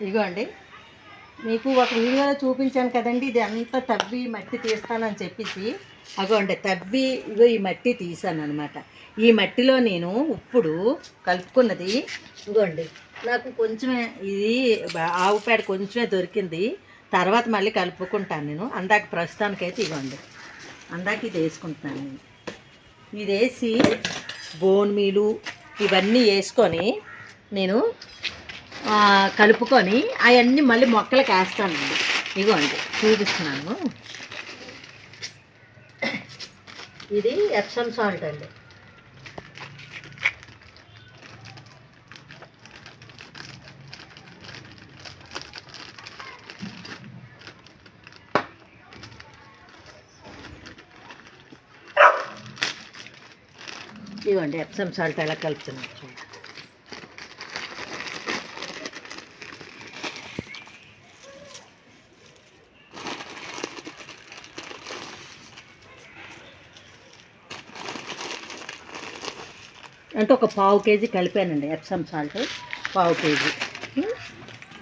ఇదిగో అండి మీకు ఒక వీడియోలో చూపించాను కదండి ఇది అంతా తవ్వి మట్టి తీస్తానని చెప్పేసి. అగోండి తవ్వి ఇగో ఈ మట్టి తీసాను అనమాట ఈ మట్టిలో నేను ఇప్పుడు కలుపుకున్నది ఇగోండి. నాకు కొంచెమే ఇది ఆవు పేడ కొంచెమే దొరికింది. తర్వాత మళ్ళీ కలుపుకుంటాను నేను. అందాక ప్రస్తుతానికైతే ఇగోండి. అందాక ఇది వేసుకుంటున్నాను నేను. ఇది వేసి బోన్ మీలు ఇవన్నీ వేసుకొని నేను కలుపుకొని అవన్నీ మళ్ళీ మొక్కలకు వేస్తానండి. ఇగోండి చూపిస్తున్నాను. ఇది ఎప్సమ్ సాల్ట్ అండి. ఇదిగోండి ఎప్సమ్ సాల్ట్ ఎలా కలుపుతున్నాను చూడండి అంటే ఒక పావు కేజీ కలిపానండి ఎప్సమ్ సాల్ట్ పావు కేజీ.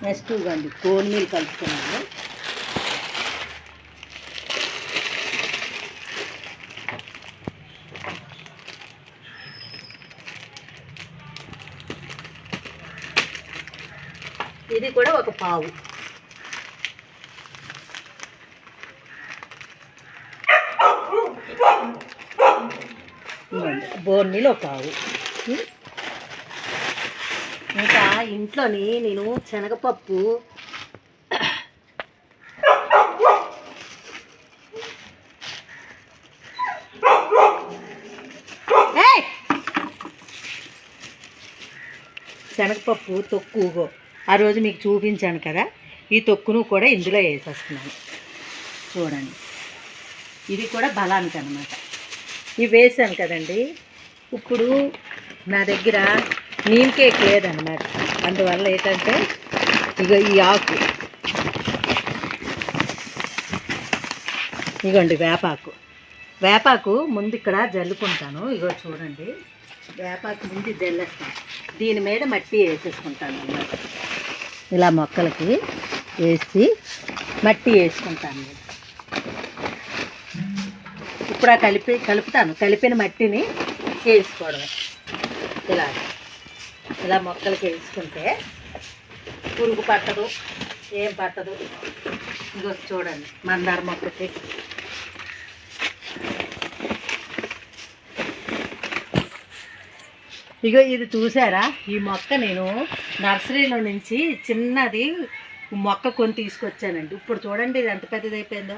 నెక్స్ట్ ఇవ్వండి కోన్ మీల్ కలుపుతున్నాను. ఇది కూడా ఒక పావు ఇవ్వండి బోర్నీలు ఒక పావు ఇంకా ఇంట్లోని నేను శనగపప్పు శనగపప్పు తొక్కు ఆ రోజు మీకు చూపించాను కదా ఈ తొక్కును కూడా ఇందులో వేసేస్తున్నాను. చూడండి. ఇది కూడా బలానికి అనమాట ఇవి వేసాను కదండి. ఇప్పుడు నా దగ్గర నీమ్ కేక్ లేదన్నమాట. అందువల్ల ఏంటంటే ఇగో ఈ ఆకు. ఇగోండి వేపాకు. వేపాకు ముందు ఇక్కడ జల్లుకుంటాను. ఇగో చూడండి. వేపాకు ముందు జల్లేస్తాను. దీని మీద మట్టి వేసేసుకుంటాను అన్నమాట. ఇలా మొక్కలకి వేసి మట్టి వేసుకుంటాను నేను. ఇప్పుడు ఆ కలిపి కలుపుతాను. కలిపిన మట్టిని వేసుకోవడమే. ఇలా. ఇలా మొక్కలకి వేసుకుంటే పురుగు పట్టదు ఏం పట్టదు. ఇగో చూడండి మందార మొక్కకి. ఇగో ఇది చూసారా? ఈ మొక్క నేను నర్సరీలో నుంచి చిన్నది మొక్క కొని తీసుకొచ్చానండి. ఇప్పుడు చూడండి ఇది ఎంత పెద్దది అయిపోయిందో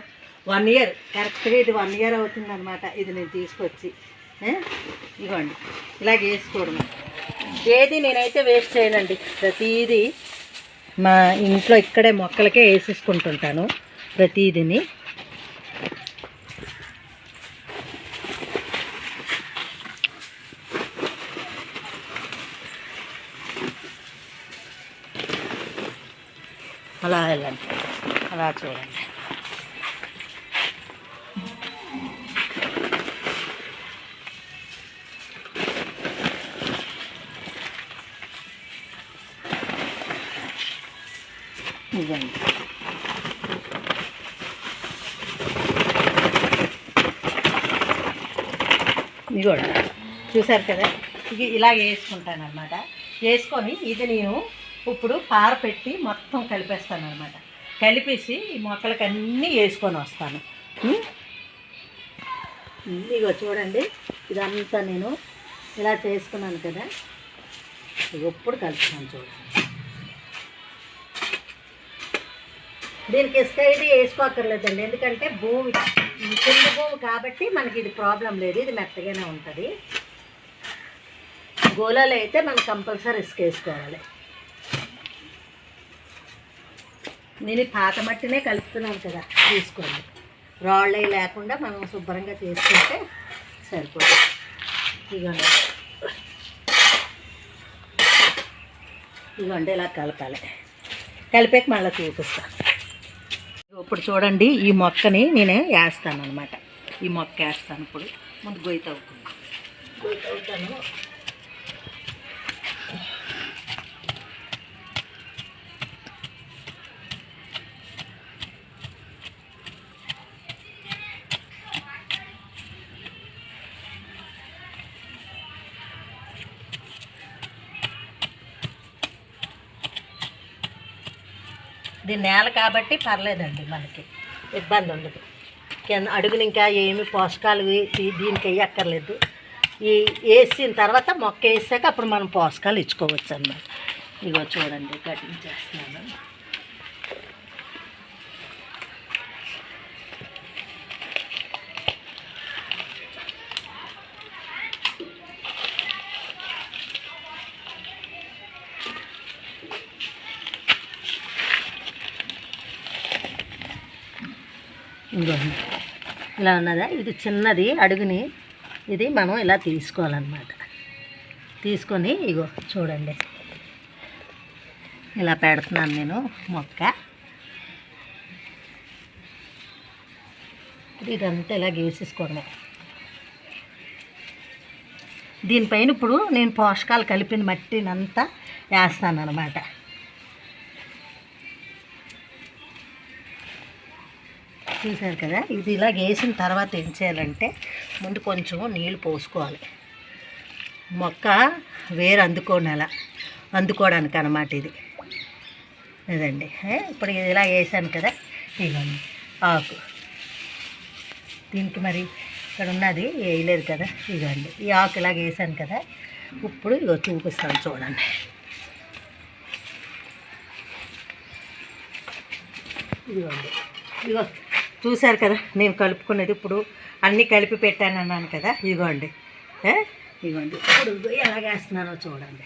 వన్ ఇయర్. కరెక్ట్గా ఇది వన్ ఇయర్ అవుతుందన్నమాట. ఇది నేను తీసుకొచ్చి. ఇవ్వండి ఇలాగ వేసుకోవడం ఏది నేనైతే వేస్ట్ చేయనండి. ప్రతిదీ మా ఇంట్లో ఇక్కడే మొక్కలకే వేసేసుకుంటుంటాను ప్రతిదీని. అలా వెళ్ళండి. అలా చూడండి. ఇవ్వండి ఇదిగోండి చూసారు కదా? ఇది ఇలా వేసుకుంటాను అనమాట వేసుకొని ఇది నేను ఇప్పుడు పార పెట్టి మొత్తం కలిపేస్తాను అనమాట కలిపేసి ఈ మొక్కలకి అన్నీ వేసుకొని వస్తాను. ఇదిగో చూడండి ఇదంతా నేను ఇలా చేసుకున్నాను కదా. ఇదిగో ఇప్పుడు కలుపుతాను చూడండి. దీనికి ఇసుక ఇది వేసుకోక్కర్లేదండి. ఎందుకంటే భూమి కింద భూమి కాబట్టి మనకి ఇది ప్రాబ్లం లేదు. ఇది మెత్తగానే ఉంటుంది. గోళాలు అయితే మనం కంపల్సరీ ఇసుక వేసుకోవాలి. నేను పాత మట్టినే కలుపుతున్నాను కదా తీసుకోండి. రాళ్ళు అవి లేకుండా మనం శుభ్రంగా చేసుకుంటే సరిపోతుంది. ఇదిగోండి. ఇదిగోండి ఇలా కలపాలి. కలిపాక మళ్ళీ చూపిస్తాను ఇప్పుడు చూడండి ఈ మొక్కని నేను వేస్తాను అనమాట ఈ మొక్క వేస్తాను ఇప్పుడు. ముందు గొయ్యి తవ్వుతుంది గొయ్యి తవ్వుతాను. ఇది నేల కాబట్టి పర్లేదండి మనకి. ఇబ్బంది ఉండదు. కింద అడుగులు ఇంకా ఏమి పోషకాలు దీనికి వేయక్కర్లేదు. ఈ వేసిన తర్వాత మొక్క వేసాక అప్పుడు మనం పోషకాలు ఇచ్చుకోవచ్చు అన్నమాట ఇగో చూడండి కటింగ్ చేస్తున్నాను. ఇంకో. ఇలా ఉన్నదా? ఇది చిన్నది అడుగుని. ఇది మనం ఇలా తీసుకోవాలన్నమాట. తీసుకొని ఇగో చూడండి. ఇలా పెడుతున్నాను నేను మొక్క. ఇదంతా ఇలా గీసేసుకోవడమే. దీనిపైన ఇప్పుడు నేను పోషకాలు కలిపిన మట్టినంతా వేస్తాను అనమాట చూసారు కదా? ఇది ఇలా వేసిన తర్వాత ఏం చేయాలంటే ముందు కొంచెం నీళ్ళు పోసుకోవాలి. మొక్క వేరు అందుకోనేలా అందుకోవడానికి అనమాట ఇది. ఇదండి. ఇప్పుడు ఇది ఇలా వేసాను కదా? ఇవ్వండి ఆకు. దీనికి మరి ఇక్కడ ఉన్నది వేయలేదు కదా? ఇదండి ఈ ఆకు ఇలాగ వేసాను కదా? ఇప్పుడు ఇగో చూపిస్తాను చూడండి. ఇదిగోండి. ఇదిగో. చూశారు కదా నేను కలుపుకున్నది ఇప్పుడు అన్నీ కలిపి పెట్టాను అన్నాను కదా ఇదిగోండి ఇదిగోండి ఇప్పుడు ఎలా ఎలాగేస్తున్నానో చూడండి.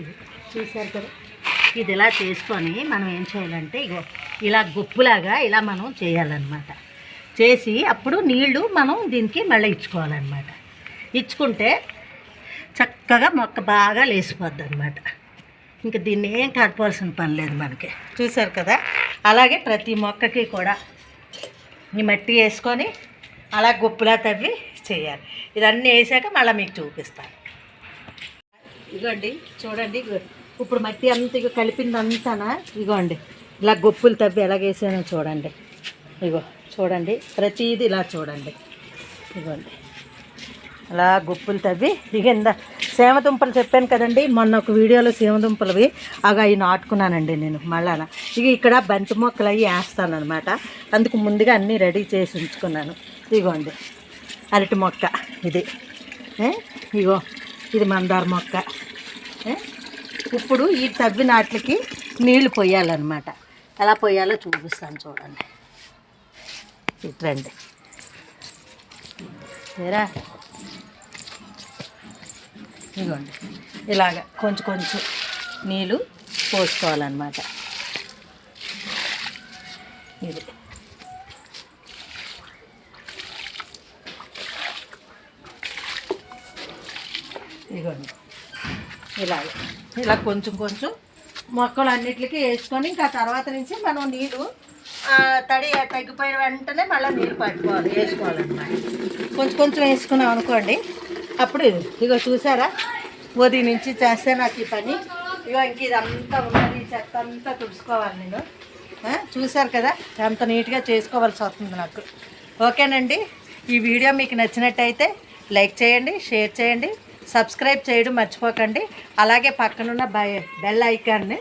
చూసారు చూశారు కదా. ఇది ఇలా చేసుకొని మనం ఏం చేయాలంటే ఇగో ఇలా గుప్పులాగా ఇలా మనం చేయాలన్నమాట. చేసి అప్పుడు నీళ్ళు మనం దీనికి మళ్ళీ ఇచ్చుకోవాలన్నమాట. ఇచ్చుకుంటే చక్కగా మొక్క బాగా లేసిపోద్ది అనమాట ఇంకా దీన్ని ఏం కలపాల్సిన పని లేదు మనకి. చూశారు కదా? అలాగే ప్రతి మొక్కకి కూడా ఈ మట్టి వేసుకొని అలా గుప్పులా తవ్వి చేయాలి. ఇదన్నీ వేసాక మళ్ళీ మీకు చూపిస్తాను. ఇగోండి చూడండి ఇప్పుడు మట్టి అంత ఇక కలిపిందంతానా? ఇగోండి. ఇలా గొప్పులు తవ్వి ఎలాగేసానో చూడండి. ఇగో చూడండి. ప్రతిదీ ఇలా చూడండి. ఇగోండి. అలా గుప్పులు తవ్వి ఇక సేమదుంపలు చెప్పాను కదండి మొన్న ఒక వీడియోలో సేమదుంపలవి అవి అవి నాటుకున్నానండి నేను మళ్ళా ఇక ఇక్కడ బంతి మొక్కలు అవి వేస్తాను అనమాట అందుకు ముందుగా అన్నీ రెడీ చేసి ఉంచుకున్నాను. ఇగోండి. అరటి మొక్క ఇది. ఏ? ఇగో. ఇది మందార మొక్క. ఇప్పుడు ఈ తవ్వి నాట్లకి నీళ్ళు పోయాలన్నమాట. ఎలా పోయాలో చూపిస్తాను చూడండి. ఇట్రండి ఏరా? ఇదిగోండి. ఇలాగ కొంచెం కొంచెం నీళ్ళు పోసుకోవాలన్నమాట. ఇది. ఇదిగోండి. ఇలాగ ఇలా కొంచెం కొంచెం మొక్కలు అన్నిటికీ వేసుకొని ఇంకా తర్వాత నుంచి మనం నీళ్ళు తడి తగ్గిపోయిన వెంటనే మళ్ళీ నీళ్ళు పట్టుకోవాలి వేసుకోవాలన్నమాట. కొంచెం కొంచెం వేసుకున్నాం అనుకోండి. అప్పుడు ఇగో చూసారా? ఉదయం నుంచి చేస్తే నాకు ఈ పని. ఇగో ఇంక ఇదంతా ఉన్నది ఈ చెత్త అంతా తుడుచుకోవాలి నేను. చూశారు కదా? ఎంత నీట్గా చేసుకోవాల్సి వస్తుంది నాకు. ఓకేనండి? ఈ వీడియో మీకు నచ్చినట్టయితే లైక్ చేయండి షేర్ చేయండి. సబ్స్క్రైబ్ చేయడం మర్చిపోకండి. అలాగే పక్కనున్న బెల్ ఐకాన్ని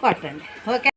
కొట్టండి. ఓకే.